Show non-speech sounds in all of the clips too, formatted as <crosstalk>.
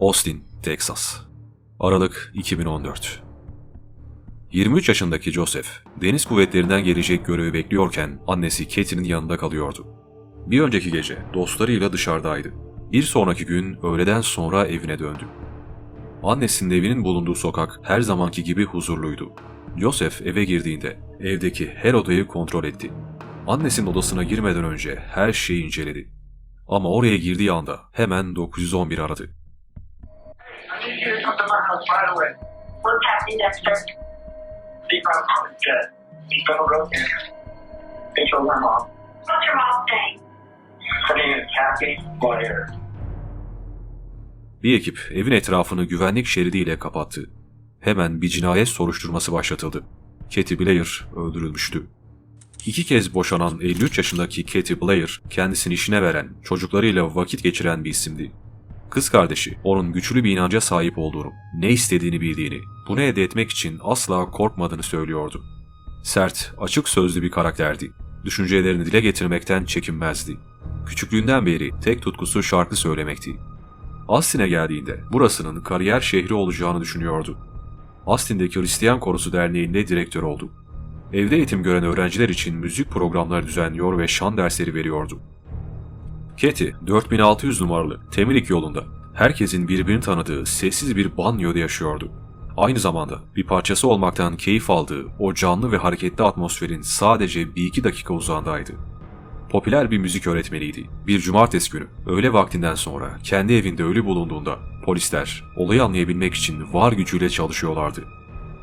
Austin, Texas. Aralık 2014. 23 yaşındaki Joseph, deniz kuvvetlerinden gelecek görevi bekliyorken annesi Kate'nin yanında kalıyordu. Bir önceki gece dostlarıyla dışarıdaydı. Bir sonraki gün öğleden sonra evine döndü. Annesinin evinin bulunduğu sokak her zamanki gibi huzurluydu. Joseph eve girdiğinde evdeki her odayı kontrol etti. Annesinin odasına girmeden önce her şeyi inceledi. Ama oraya girdiği anda hemen 911 aradı. I need you to come to my house right away. What's happening, Dexter? Steve Brown is dead. He's been broken. They killed my mom. What's your name? Her name is Kathy Blair. Bir ekip evin etrafını güvenlik şeridiyle kapattı. Hemen bir cinayet soruşturması başlatıldı. Katie Blair öldürülmüştü. İki kez boşanan 53 yaşındaki Katie Blair, kendisini işine veren, çocuklarıyla vakit geçiren bir isimdi. Kız kardeşi onun güçlü bir inanca sahip olduğunu, ne istediğini bildiğini, bunu elde etmek için asla korkmadığını söylüyordu. Sert, açık sözlü bir karakterdi. Düşüncelerini dile getirmekten çekinmezdi. Küçüklüğünden beri tek tutkusu şarkı söylemekti. Austin'e geldiğinde burasının kariyer şehri olacağını düşünüyordu. Austin'deki Hristiyan Korusu Derneği'nde direktör oldu. Evde eğitim gören öğrenciler için müzik programları düzenliyor ve şan dersleri veriyordu. Katie, 4600 numaralı Temilik yolunda herkesin birbirini tanıdığı sessiz bir banyoda yaşıyordu. Aynı zamanda bir parçası olmaktan keyif aldığı o canlı ve hareketli atmosferin sadece bir iki dakika uzağındaydı. Popüler bir müzik öğretmeniydi. Bir cumartesi günü öğle vaktinden sonra kendi evinde ölü bulunduğunda polisler olayı anlayabilmek için var gücüyle çalışıyorlardı.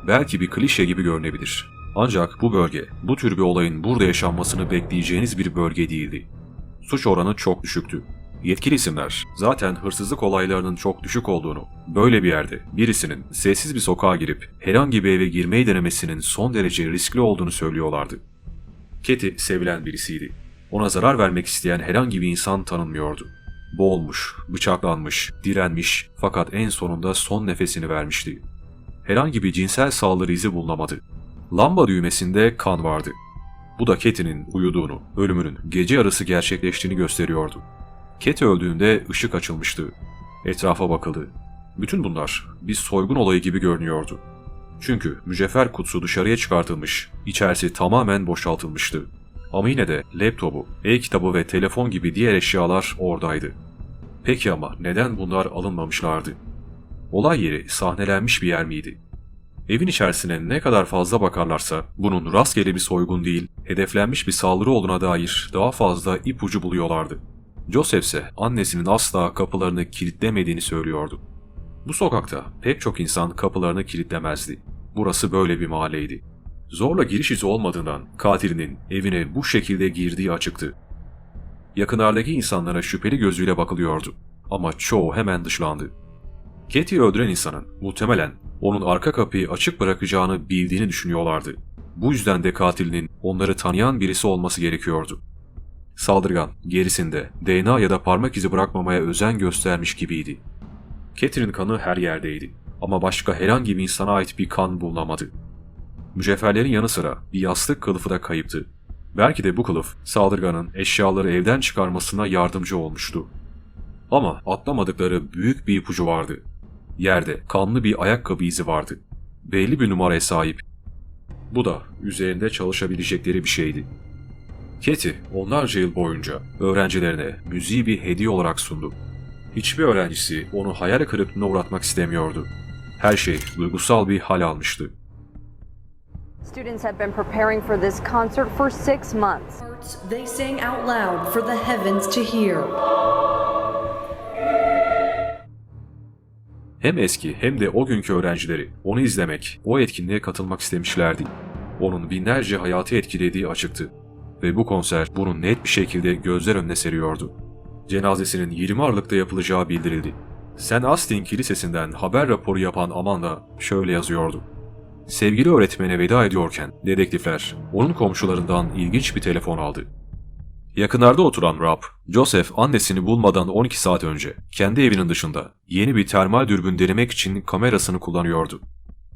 Belki bir klişe gibi görünebilir. Ancak bu bölge bu tür bir olayın burada yaşanmasını bekleyeceğiniz bir bölge değildi. Suç oranı çok düşüktü. Yetkili isimler zaten hırsızlık olaylarının çok düşük olduğunu, böyle bir yerde birisinin sessiz bir sokağa girip herhangi bir eve girmeyi denemesinin son derece riskli olduğunu söylüyorlardı. Keti sevilen birisiydi. Ona zarar vermek isteyen herhangi bir insan tanınmıyordu. Boğulmuş, bıçaklanmış, direnmiş fakat en sonunda son nefesini vermişti. Herhangi bir cinsel saldırı izi bulunamadı. Lamba düğmesinde kan vardı. Bu da Keti'nin uyuduğunu, ölümünün gece yarısı gerçekleştiğini gösteriyordu. Keti öldüğünde ışık açılmıştı. Etrafa bakıldı. Bütün bunlar bir soygun olayı gibi görünüyordu. Çünkü mücevher kutusu dışarıya çıkartılmış, içerisi tamamen boşaltılmıştı. Ama yine de laptopu, e-kitabı ve telefon gibi diğer eşyalar oradaydı. Peki ama neden bunlar alınmamışlardı? Olay yeri sahnelenmiş bir yer miydi? Evin içerisine ne kadar fazla bakarlarsa bunun rastgele bir soygun değil, hedeflenmiş bir saldırı olduğuna dair daha fazla ipucu buluyorlardı. Joseph ise annesinin asla kapılarını kilitlemediğini söylüyordu. Bu sokakta pek çok insan kapılarını kilitlemezdi. Burası böyle bir mahalleydi. Zorla giriş izi olmadığından katilinin evine bu şekilde girdiği açıktı. Yakınlardaki insanlara şüpheli gözüyle bakılıyordu ama çoğu hemen dışlandı. Katie'yi öldüren insanın muhtemelen onun arka kapıyı açık bırakacağını bildiğini düşünüyorlardı. Bu yüzden de katilinin onları tanıyan birisi olması gerekiyordu. Saldırgan gerisinde DNA ya da parmak izi bırakmamaya özen göstermiş gibiydi. Catherine'in kanı her yerdeydi ama başka herhangi bir insana ait bir kan bulunamadı. Mücevherlerin yanı sıra bir yastık kılıfı da kayıptı. Belki de bu kılıf saldırganın eşyaları evden çıkarmasına yardımcı olmuştu. Ama atlamadıkları büyük bir ipucu vardı. Yerde kanlı bir ayakkabı izi vardı. Belli bir numaraya sahip. Bu da üzerinde çalışabilecekleri bir şeydi. Katie onlarca yıl boyunca öğrencilerine müziği bir hediye olarak sundu. Hiçbir öğrencisi onu hayal kırıklığına uğratmak istemiyordu. Her şey duygusal bir hal almıştı. Students have been preparing for this concert for six months. They sang out loud for the heavens to hear. Hem eski hem de o günkü öğrencileri onu izlemek, o etkinliğe katılmak istemişlerdi. Onun binlerce hayatı etkilediği açıktı. Ve bu konser bunu net bir şekilde gözler önüne seriyordu. Cenazesinin 20 Aralık'ta yapılacağı bildirildi. Sen Austin Kilisesi'nden haber raporu yapan Amanda şöyle yazıyordu. Sevgili öğretmene veda ediyorken dedektifler onun komşularından ilginç bir telefon aldı. Yakınlarda oturan Rob, Joseph annesini bulmadan 12 saat önce kendi evinin dışında yeni bir termal dürbün denemek için kamerasını kullanıyordu.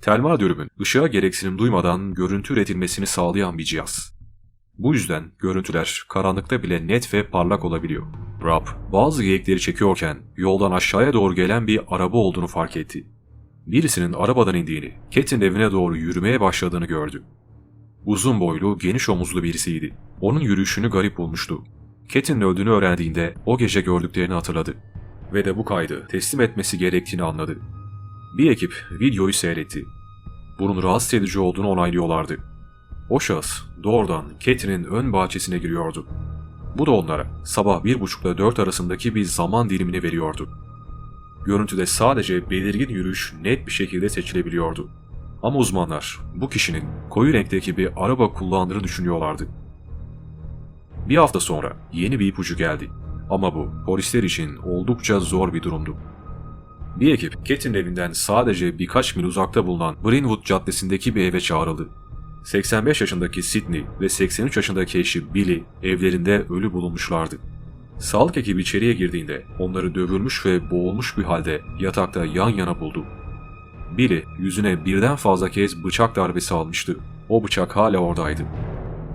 Termal dürbün, ışığa gereksinim duymadan görüntü üretilmesini sağlayan bir cihaz. Bu yüzden görüntüler karanlıkta bile net ve parlak olabiliyor. Rob bazı geyikleri çekiyorken yoldan aşağıya doğru gelen bir araba olduğunu fark etti. Birisinin arabadan indiğini, Cat'in evine doğru yürümeye başladığını gördü. Uzun boylu, geniş omuzlu birisiydi. Onun yürüyüşünü garip bulmuştu. Cat'in öldüğünü öğrendiğinde o gece gördüklerini hatırladı. Ve de bu kaydı teslim etmesi gerektiğini anladı. Bir ekip videoyu seyretti. Bunun rahatsız edici olduğunu onaylıyorlardı. O şahıs doğrudan Cat'in ön bahçesine giriyordu. Bu da onlara sabah 1.30 ile 4 arasındaki bir zaman dilimini veriyordu. Görüntüde sadece belirgin yürüyüş net bir şekilde seçilebiliyordu. Ama uzmanlar bu kişinin koyu renkteki bir araba kullandığını düşünüyorlardı. Bir hafta sonra yeni bir ipucu geldi. Ama bu polisler için oldukça zor bir durumdu. Bir ekip Cat'in evinden sadece birkaç mil uzakta bulunan Breenwood Caddesi'ndeki bir eve çağrıldı. 85 yaşındaki Sidney ve 83 yaşındaki eşi Billy evlerinde ölü bulunmuşlardı. Sağlık ekibi içeriye girdiğinde onları dövülmüş ve boğulmuş bir halde yatakta yan yana buldu. Billy yüzüne birden fazla kez bıçak darbesi almıştı. O bıçak hala oradaydı.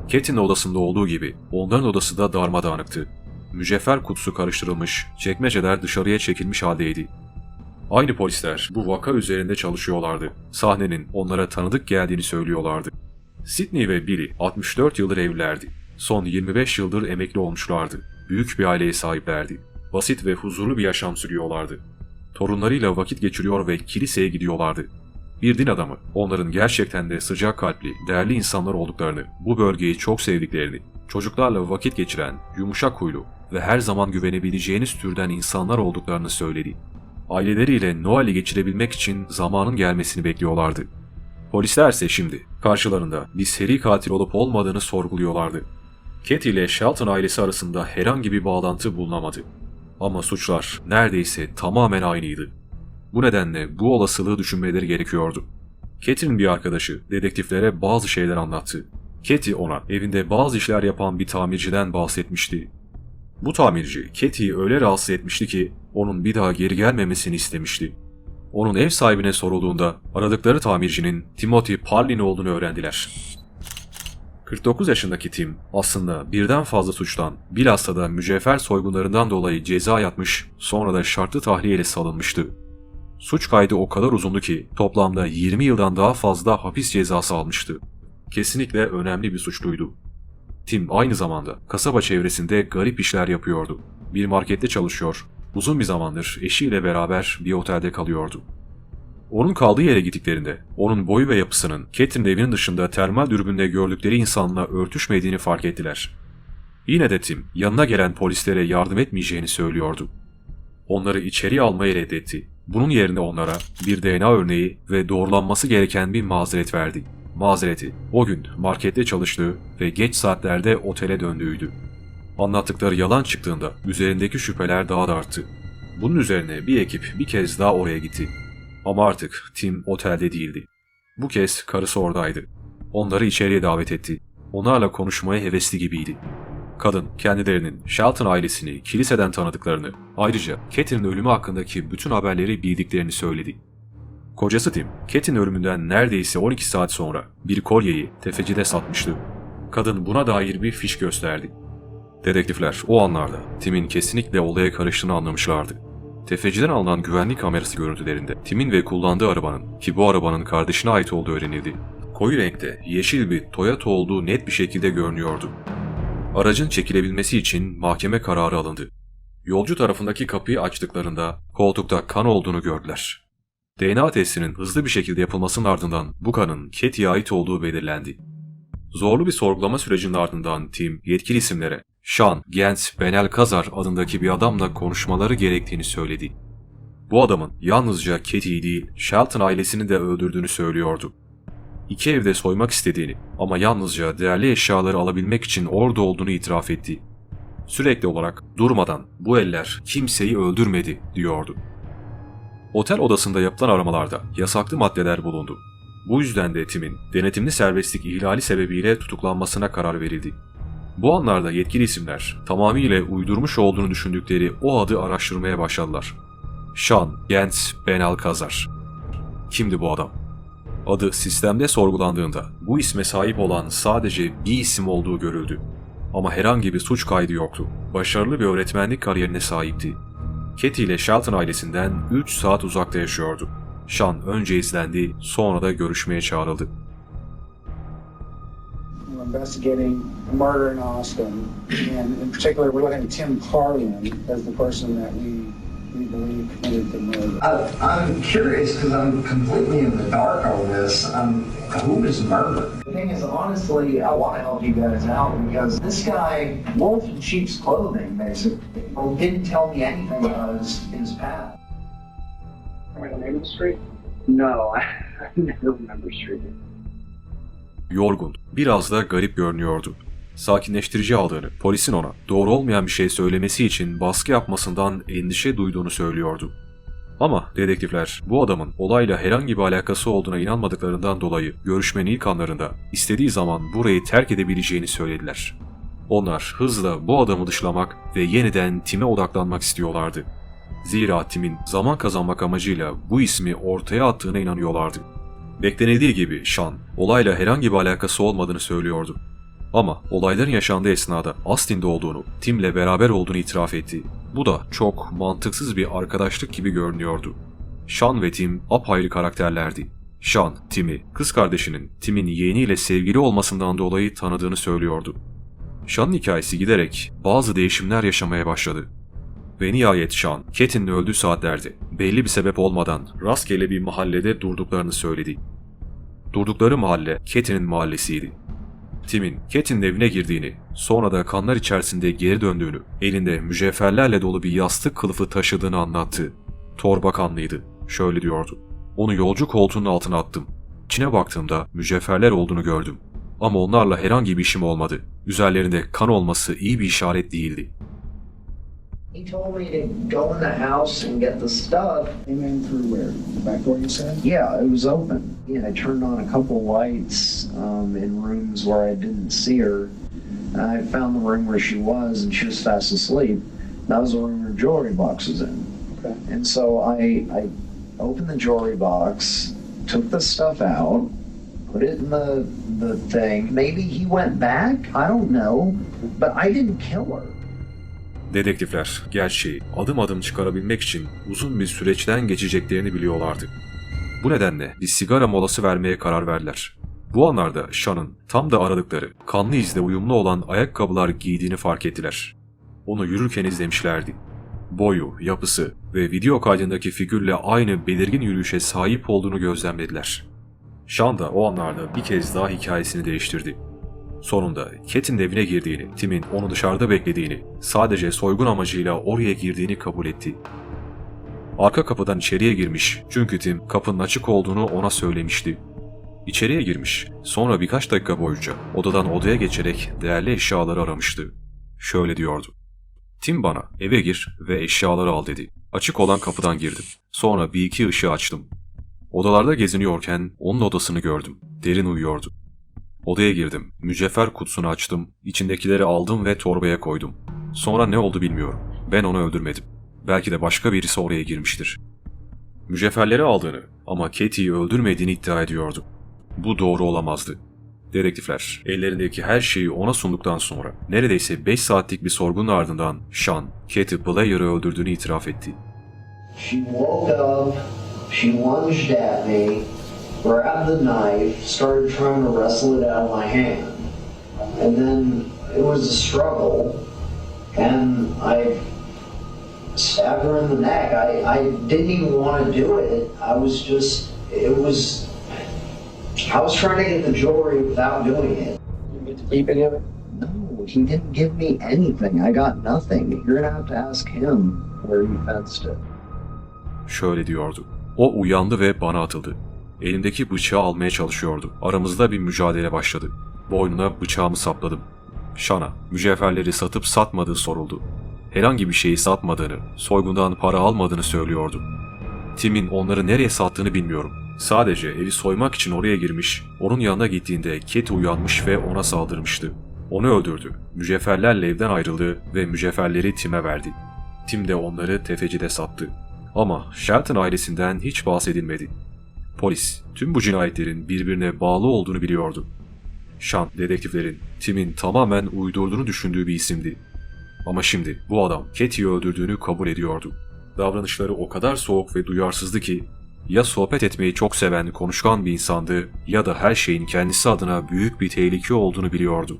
Cat'in odasında olduğu gibi onların odası da darmadağınıktı. Mücevher kutusu karıştırılmış, çekmeceler dışarıya çekilmiş haldeydi. Aynı polisler bu vaka üzerinde çalışıyorlardı. Sahnenin onlara tanıdık geldiğini söylüyorlardı. Sidney ve Billy 64 yıldır evlilerdi. Son 25 yıldır emekli olmuşlardı. Büyük bir aileye sahiplerdi. Basit ve huzurlu bir yaşam sürüyorlardı. Torunlarıyla vakit geçiriyor ve kiliseye gidiyorlardı. Bir din adamı onların gerçekten de sıcak kalpli, değerli insanlar olduklarını, bu bölgeyi çok sevdiklerini, çocuklarla vakit geçiren, yumuşak huylu ve her zaman güvenebileceğiniz türden insanlar olduklarını söyledi. Aileleriyle Noel'i geçirebilmek için zamanın gelmesini bekliyorlardı. Polisler ise şimdi karşılarında bir seri katil olup olmadığını sorguluyorlardı. Cat ile Shelton ailesi arasında herhangi bir bağlantı bulunamadı. Ama suçlar neredeyse tamamen aynıydı. Bu nedenle bu olasılığı düşünmeleri gerekiyordu. Cat'in bir arkadaşı dedektiflere bazı şeyler anlattı. Katie ona evinde bazı işler yapan bir tamirciden bahsetmişti. Bu tamirci Katie'yi öyle rahatsız etmişti ki onun bir daha geri gelmemesini istemişti. Onun ev sahibine sorulduğunda aradıkları tamircinin Timothy Parlin olduğunu öğrendiler. 49 yaşındaki Tim aslında birden fazla suçtan bilhassa da mücevher soygunlarından dolayı ceza yatmış sonra da şartlı tahliyeyle salınmıştı. Suç kaydı o kadar uzundu ki toplamda 20 yıldan daha fazla hapis cezası almıştı. Kesinlikle önemli bir suçluydu. Tim aynı zamanda kasaba çevresinde garip işler yapıyordu. Bir markette çalışıyor, uzun bir zamandır eşiyle beraber bir otelde kalıyordu. Onun kaldığı yere gittiklerinde onun boyu ve yapısının Catherine'in evinin dışında termal dürbünde gördükleri insanla örtüşmediğini fark ettiler. Yine de Tim yanına gelen polislere yardım etmeyeceğini söylüyordu. Onları içeri almayı reddetti. Bunun yerine onlara bir DNA örneği ve doğrulanması gereken bir mazeret verdi. Mazereti o gün markette çalıştığı ve geç saatlerde otele döndüğüydü. Anlattıkları yalan çıktığında üzerindeki şüpheler daha da arttı. Bunun üzerine bir ekip bir kez daha oraya gitti. Ama artık Tim otelde değildi. Bu kez karısı oradaydı. Onları içeriye davet etti. Onlarla konuşmaya hevesli gibiydi. Kadın kendilerinin Shelton ailesini kiliseden tanıdıklarını, ayrıca Catherine'in ölümü hakkındaki bütün haberleri bildiklerini söyledi. Kocası Tim, Cat'in ölümünden neredeyse 12 saat sonra bir kolyeyi tefecide satmıştı. Kadın buna dair bir fiş gösterdi. Dedektifler o anlarda Tim'in kesinlikle olaya karıştığını anlamışlardı. Tefeciden alınan güvenlik kamerası görüntülerinde Tim'in ve kullandığı arabanın ki bu arabanın kardeşine ait olduğu öğrenildi. Koyu renkte yeşil bir Toyota olduğu net bir şekilde görünüyordu. Aracın çekilebilmesi için mahkeme kararı alındı. Yolcu tarafındaki kapıyı açtıklarında koltukta kan olduğunu gördüler. DNA testinin hızlı bir şekilde yapılmasının ardından bu kanın Katie'ye ait olduğu belirlendi. Zorlu bir sorgulama sürecinin ardından Tim yetkili isimlere Sean Gens Benel Kazar adındaki bir adamla konuşmaları gerektiğini söyledi. Bu adamın yalnızca Katie'yi değil Shelton ailesini de öldürdüğünü söylüyordu. İki evde soymak istediğini ama yalnızca değerli eşyaları alabilmek için orada olduğunu itiraf etti. Sürekli olarak durmadan bu eller kimseyi öldürmedi diyordu. Otel odasında yapılan aramalarda yasaklı maddeler bulundu. Bu yüzden de Tim'in denetimli serbestlik ihlali sebebiyle tutuklanmasına karar verildi. Bu anlarda yetkili isimler tamamıyla uydurmuş olduğunu düşündükleri o adı araştırmaya başladılar. Sean Gens Ben Alcazar. Kimdi bu adam? Adı sistemde sorgulandığında bu isme sahip olan sadece bir isim olduğu görüldü. Ama herhangi bir suç kaydı yoktu. Başarılı bir öğretmenlik kariyerine sahipti. Katie ile Shelton ailesinden 3 saat uzakta yaşıyordu. Sean önce izlendi, sonra da görüşmeye çağrıldı. We're investigating a murder in Austin, and in particular, we're looking at Tim Parlian as the person that we we believe committed the murder. I, I'm curious because I'm completely in the dark on this. Um, who was murdered? The thing is, honestly, I want to help you guys out because this guy, wolf in sheep's clothing, basically, well, didn't tell me anything about his, his past. Remember the name of the street? No, I, <laughs> I never remember the street. Yorgun, biraz da garip görünüyordu. Sakinleştirici aldığını, polisin ona doğru olmayan bir şey söylemesi için baskı yapmasından endişe duyduğunu söylüyordu. Ama dedektifler bu adamın olayla herhangi bir alakası olduğuna inanmadıklarından dolayı görüşmenin ilk anlarında istediği zaman burayı terk edebileceğini söylediler. Onlar hızla bu adamı dışlamak ve yeniden time odaklanmak istiyorlardı. Zira Tim'in zaman kazanmak amacıyla bu ismi ortaya attığına inanıyorlardı. Beklenildiği gibi Sean, olayla herhangi bir alakası olmadığını söylüyordu. Ama olayların yaşandığı esnada Austin'de olduğunu, Tim'le beraber olduğunu itiraf etti. Bu da çok mantıksız bir arkadaşlık gibi görünüyordu. Sean ve Tim apayrı karakterlerdi. Sean, Tim'i, kız kardeşinin Tim'in yeğeniyle sevgili olmasından dolayı tanıdığını söylüyordu. Sean'ın hikayesi giderek bazı değişimler yaşamaya başladı. Ve nihayet Sean, Kate'in öldüğü saatlerde belli bir sebep olmadan rastgele bir mahallede durduklarını söyledi. Durdukları mahalle Kate'nin mahallesiydi. Tim'in Kate'in evine girdiğini, sonra da kanlar içerisinde geri döndüğünü, elinde mücevherlerle dolu bir yastık kılıfı taşıdığını anlattı. Torba kanlıydı. Şöyle diyordu. Onu yolcu koltuğunun altına attım. İçine baktığımda mücevherler olduğunu gördüm. Ama onlarla herhangi bir işim olmadı. Üzerlerinde kan olması iyi bir işaret değildi. He told me to go in the house and get the stuff. Came in through where? The back door, you said? Yeah, it was open. Yeah, I turned on a couple lights um, in rooms where I didn't see her. I found the room where she was, and she was fast asleep. That was the room her jewelry box was in. Okay. And so I, I opened the jewelry box, took the stuff out, put it in the the thing. Maybe he went back. I don't know, but I didn't kill her. Dedektifler gerçeği adım adım çıkarabilmek için uzun bir süreçten geçeceklerini biliyorlardı. Bu nedenle bir sigara molası vermeye karar verdiler. Bu anlarda Sean'ın tam da aradıkları kanlı izle uyumlu olan ayakkabılar giydiğini fark ettiler. Onu yürürken izlemişlerdi. Boyu, yapısı ve video kaydındaki figürle aynı belirgin yürüyüşe sahip olduğunu gözlemlediler. Sean da o anlarda bir kez daha hikayesini değiştirdi. Sonunda Kate'in evine girdiğini, Tim'in onu dışarıda beklediğini, sadece soygun amacıyla oraya girdiğini kabul etti. Arka kapıdan içeriye girmiş çünkü Tim kapının açık olduğunu ona söylemişti. İçeriye girmiş, sonra birkaç dakika boyunca odadan odaya geçerek değerli eşyaları aramıştı. Şöyle diyordu. Tim bana eve gir ve eşyaları al dedi. Açık olan kapıdan girdim. Sonra bir iki ışığı açtım. Odalarda geziniyorken onun odasını gördüm. Derin uyuyordu. Odaya girdim. Mücevher kutusunu açtım. İçindekileri aldım ve torbaya koydum. Sonra ne oldu bilmiyorum. Ben onu öldürmedim. Belki de başka birisi oraya girmiştir. Mücevherleri aldığını ama Katie'yi öldürmediğini iddia ediyordu. Bu doğru olamazdı. Dedektifler ellerindeki her şeyi ona sunduktan sonra neredeyse 5 saatlik bir sorgunun ardından Sean, Katie Blair'ı öldürdüğünü itiraf etti. She woke up, she lunged at me, grabbed the knife, started trying to wrestle it out of my hand. And then it was a struggle, and I stabbed her in the neck. I, I didn't even want to do it. I was just, it was, I was trying to get the jewelry without doing it. You get to keep any of it? No, he didn't give me anything. I got nothing. You're gonna have to ask him where he fenced it. Şöyle diyordu. O uyandı ve bana atıldı. Elimdeki bıçağı almaya çalışıyordu. Aramızda bir mücadele başladı. Boynuna bıçağımı sapladım. Şana, mücevherleri satıp satmadığı soruldu. Herhangi bir şeyi satmadığını, soygundan para almadığını söylüyordu. Tim'in onları nereye sattığını bilmiyorum. Sadece evi soymak için oraya girmiş, onun yanına gittiğinde Kate uyanmış ve ona saldırmıştı. Onu öldürdü. Mücevherlerle evden ayrıldı ve mücevherleri Tim'e verdi. Tim de onları tefecide sattı. Ama Shelton ailesinden hiç bahsedilmedi. Polis tüm bu cinayetlerin birbirine bağlı olduğunu biliyordu. Sean dedektiflerin Tim'in tamamen uydurduğunu düşündüğü bir isimdi. Ama şimdi bu adam Katie'yi öldürdüğünü kabul ediyordu. Davranışları o kadar soğuk ve duyarsızdı ki ya sohbet etmeyi çok seven konuşkan bir insandı ya da her şeyin kendisi adına büyük bir tehlike olduğunu biliyordu.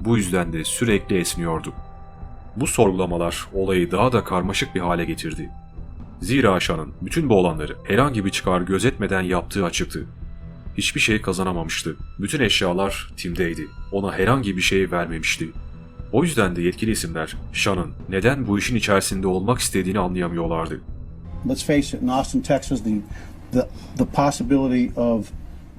Bu yüzden de sürekli esniyordu. Bu sorgulamalar olayı daha da karmaşık bir hale getirdi. Zira Sean'ın bütün bu olanları herhangi bir çıkar gözetmeden yaptığı açıktı. Hiçbir şey kazanamamıştı. Bütün eşyalar Tim'deydi. Ona herhangi bir şey vermemişti. O yüzden de yetkili isimler Sean'ın neden bu işin içerisinde olmak istediğini anlayamıyorlardı. let's face it, in Austin, Texas, the, the, the possibility of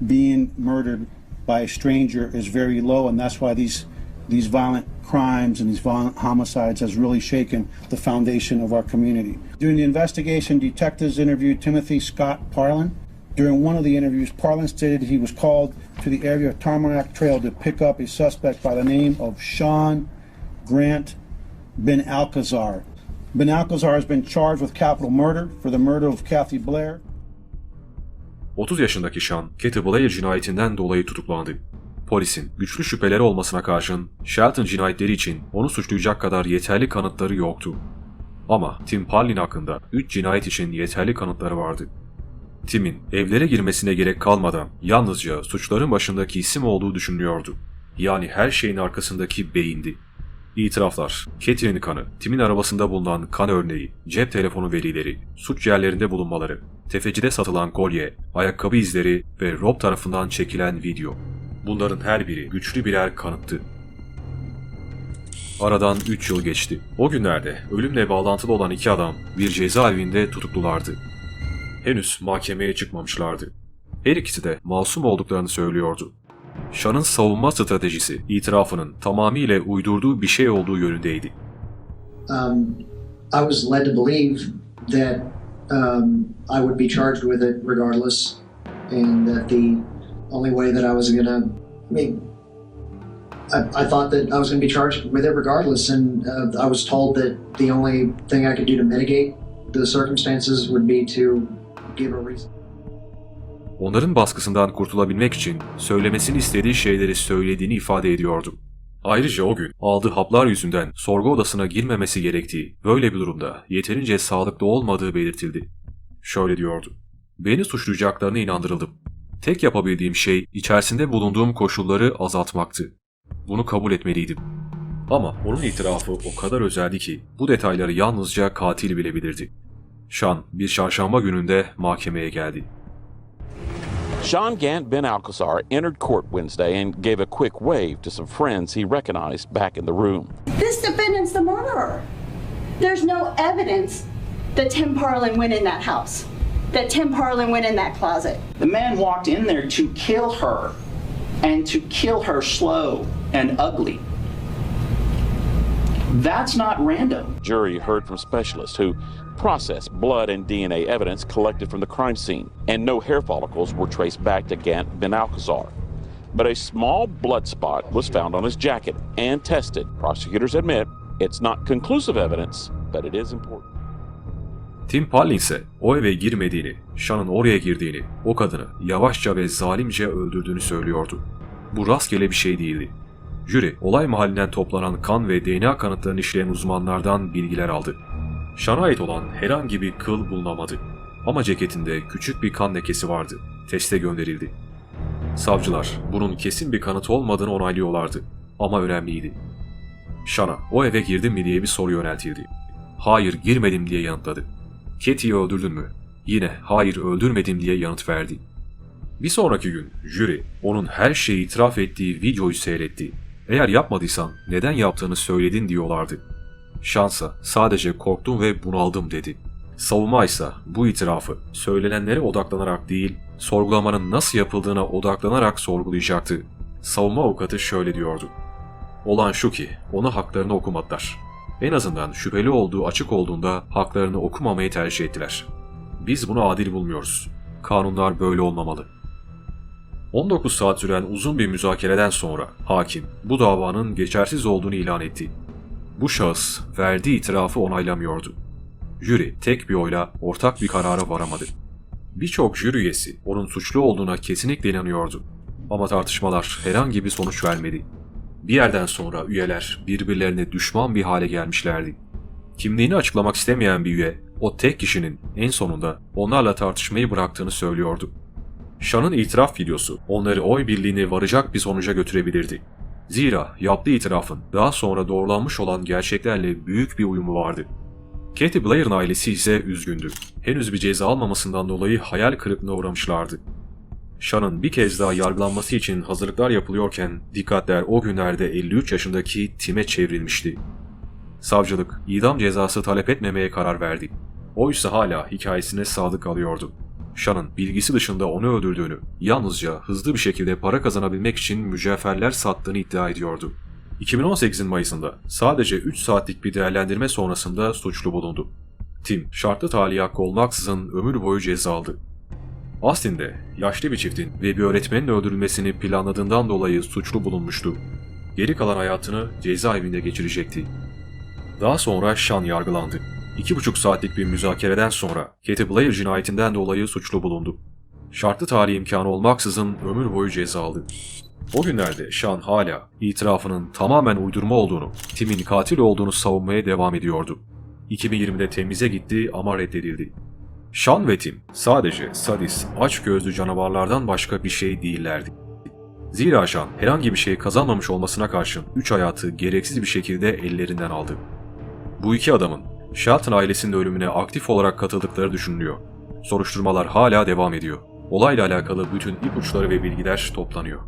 being murdered by a stranger is very low, and that's why these, these violent crimes and these homicides has really shaken the foundation of our community. During the investigation, detectives interviewed Timothy Scott Parlin. During one of the interviews, Parlin stated he was called to the area of Tarmac Trail to pick up a suspect by the name of Sean Grant Ben Alcazar. Ben Alcazar has been charged with capital murder for the murder of Kathy Blair. 30 yaşındaki Sean, Katie Blair cinayetinden dolayı tutuklandı. Polisin güçlü şüpheleri olmasına karşın Shelton cinayetleri için onu suçlayacak kadar yeterli kanıtları yoktu. Ama Tim Parlin hakkında 3 cinayet için yeterli kanıtları vardı. Tim'in evlere girmesine gerek kalmadan yalnızca suçların başındaki isim olduğu düşünülüyordu. Yani her şeyin arkasındaki beyindi. İtiraflar, Katie'nin kanı, Tim'in arabasında bulunan kan örneği, cep telefonu verileri, suç yerlerinde bulunmaları, tefecide satılan kolye, ayakkabı izleri ve Rob tarafından çekilen video. Bunların her biri güçlü birer kanıttı. Aradan 3 yıl geçti. O günlerde ölümle bağlantılı olan iki adam bir cezaevinde tutuklulardı. Henüz mahkemeye çıkmamışlardı. Her ikisi de masum olduklarını söylüyordu. Sean'ın savunma stratejisi itirafının tamamıyla uydurduğu bir şey olduğu yönündeydi. um, I was led to believe that um, I would be charged with it regardless, and that the only way that I was gonna, I mean, I, I thought that I was gonna be charged with it regardless, and uh, I was told that the only thing I could do to mitigate the circumstances would be to give a reason. Onların baskısından kurtulabilmek için söylemesini istediği şeyleri söylediğini ifade ediyordu. Ayrıca o gün aldığı haplar yüzünden sorgu odasına girmemesi gerektiği, böyle bir durumda yeterince sağlıklı olmadığı belirtildi. Şöyle diyordu. Beni suçlayacaklarına inandırıldım. Tek yapabildiğim şey içerisinde bulunduğum koşulları azaltmaktı. Bunu kabul etmeliydim. Ama onun itirafı o kadar özeldi ki bu detayları yalnızca katil bilebilirdi. Sean bir çarşamba gününde mahkemeye geldi. Sean Gant Ben Alcazar entered court Wednesday and gave a quick wave to some friends he recognized back in the room. This defendant's the murderer. There's no evidence that Tim Parlin went in that house, that Tim Parlin went in that closet. The man walked in there to kill her and to kill her slow and ugly. That's not random. Jury heard from specialists who processed blood and DNA evidence collected from the crime scene, and no hair follicles were traced back to Gant Ben Alcazar. But a small blood spot was found on his jacket and tested. Prosecutors admit it's not conclusive evidence, but it is important. Tim Pallin ise o eve girmediğini, Sean'ın oraya girdiğini, o kadını yavaşça ve zalimce öldürdüğünü söylüyordu. Bu rastgele bir şey değildi. Jüri, olay mahallinden toplanan kan ve DNA kanıtlarını işleyen uzmanlardan bilgiler aldı. Sean'a ait olan herhangi bir kıl bulunamadı. Ama ceketinde küçük bir kan lekesi vardı. Teste gönderildi. Savcılar bunun kesin bir kanıt olmadığını onaylıyorlardı. Ama önemliydi. Sean'a o eve girdin mi diye bir soru yöneltildi. Hayır girmedim diye yanıtladı. Katie'yi öldürdün mü? Yine hayır öldürmedim diye yanıt verdi. Bir sonraki gün jüri onun her şeyi itiraf ettiği videoyu seyretti. Eğer yapmadıysan neden yaptığını söyledin diyorlardı. Şansa sadece korktum ve bunaldım dedi. Savunma ise bu itirafı söylenenlere odaklanarak değil, sorgulamanın nasıl yapıldığına odaklanarak sorgulayacaktı. Savunma avukatı şöyle diyordu. Olan şu ki ona haklarını okumadılar. En azından şüpheli olduğu açık olduğunda haklarını okumamayı tercih ettiler. Biz bunu adil bulmuyoruz. Kanunlar böyle olmamalı. 19 saat süren uzun bir müzakereden sonra hakim bu davanın geçersiz olduğunu ilan etti. Bu şahıs verdiği itirafı onaylamıyordu. Jüri tek bir oyla ortak bir karara varamadı. Birçok jüri üyesi onun suçlu olduğuna kesinlikle inanıyordu. Ama tartışmalar herhangi bir sonuç vermedi. Bir yerden sonra üyeler birbirlerine düşman bir hale gelmişlerdi. Kimliğini açıklamak istemeyen bir üye, o tek kişinin en sonunda onlarla tartışmayı bıraktığını söylüyordu. Sean'ın itiraf videosu onları oy birliğine varacak bir sonuca götürebilirdi. Zira yaptığı itirafın daha sonra doğrulanmış olan gerçeklerle büyük bir uyumu vardı. Katie Blair'ın ailesi ise üzgündü. Henüz bir ceza almamasından dolayı hayal kırıklığına uğramışlardı. Sean'ın bir kez daha yargılanması için hazırlıklar yapılıyorken dikkatler o günlerde 53 yaşındaki Tim'e çevrilmişti. Savcılık idam cezası talep etmemeye karar verdi. Oysa hala hikayesine sadık kalıyordu. Sean'ın bilgisi dışında onu öldürdüğünü, yalnızca hızlı bir şekilde para kazanabilmek için mücevherler sattığını iddia ediyordu. 2018'in Mayıs'ında sadece 3 saatlik bir değerlendirme sonrasında suçlu bulundu. Tim, şartlı tahliye hakkı olmaksızın ömür boyu ceza aldı. Austin'de yaşlı bir çiftin ve bir öğretmenin öldürülmesini planladığından dolayı suçlu bulunmuştu. Geri kalan hayatını cezaevinde geçirecekti. Daha sonra Sean yargılandı. İki buçuk saatlik bir müzakereden sonra Katie Blair cinayetinden dolayı suçlu bulundu. Şartlı tahliye imkanı olmaksızın ömür boyu ceza aldı. O günlerde Sean hala itirafının tamamen uydurma olduğunu, Tim'in katil olduğunu savunmaya devam ediyordu. 2020'de temize gitti ama reddedildi. Sean ve Tim sadece sadist, açgözlü canavarlardan başka bir şey değillerdi. Zira Sean herhangi bir şey kazanmamış olmasına karşın 3 hayatı gereksiz bir şekilde ellerinden aldı. Bu iki adamın Shelton ailesinin ölümüne aktif olarak katıldıkları düşünülüyor. Soruşturmalar hala devam ediyor. Olayla alakalı bütün ipuçları ve bilgiler toplanıyor.